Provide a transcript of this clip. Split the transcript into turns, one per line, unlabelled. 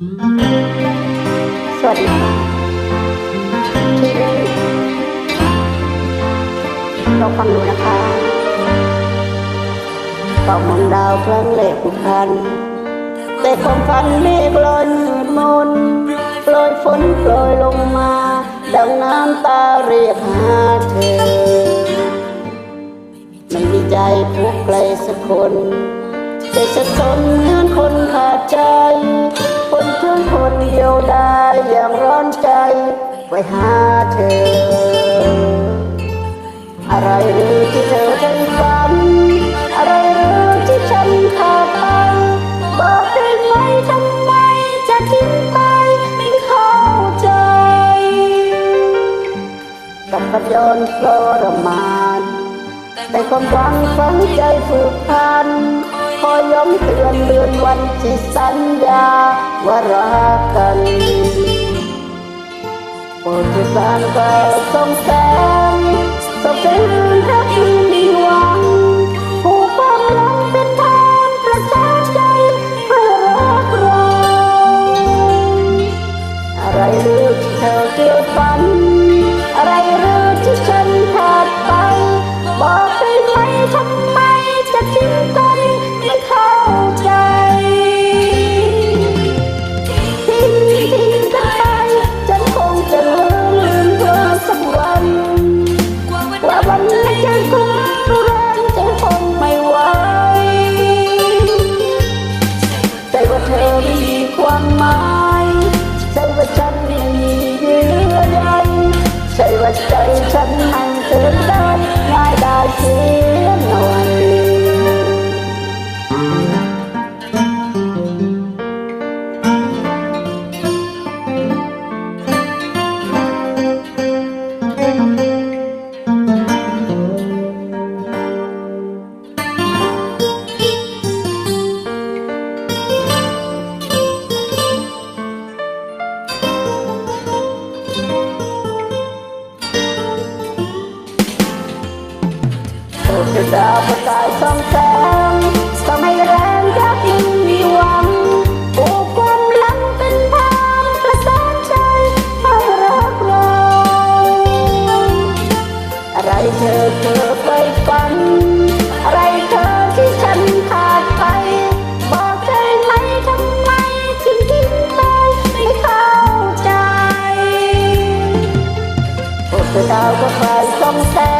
สวัสดีค่ะที่เราฟังดูนะคะเป่ามองดาวครั้งเล็กพัน แต่ความฝันเมฆลอยมืดมนโปรยฝนโปรยลงมา ดังน้ำตาเรียกหาเธอไม่มีใจผูกไกลสักคนใจสักคนเหมือนคนขาดใจ คนเพื่อนคนเดียวได้อย่างร้อนใจไว้หาเธอ อะไรหรือที่เธอใจฝัน อะไรหรือที่ฉันขาดไปบอกได้ไหมทำไมจะทิ้งไปไม่เข้าใจกับปัญญนทรมาน แต่ความหวังฝังใจผูกพัน คอยย้ำเตือนเดือนวันที่สัญญาว่ารักกันโปรดที่สานไปส่งแสงา ดเถิดดาวประกายส่องแสงทำให้แรงรักยังมีหวังปลูกความหลังเป็นทางประสานใจให้รักเรา อะไรเธอเธอไปฝัน อะไรเธอที่ฉันขาดไป บอกได้ไหมทำไมถึงทิ้งไปไม่เข้าใจโปรดเถิดดาวประกาย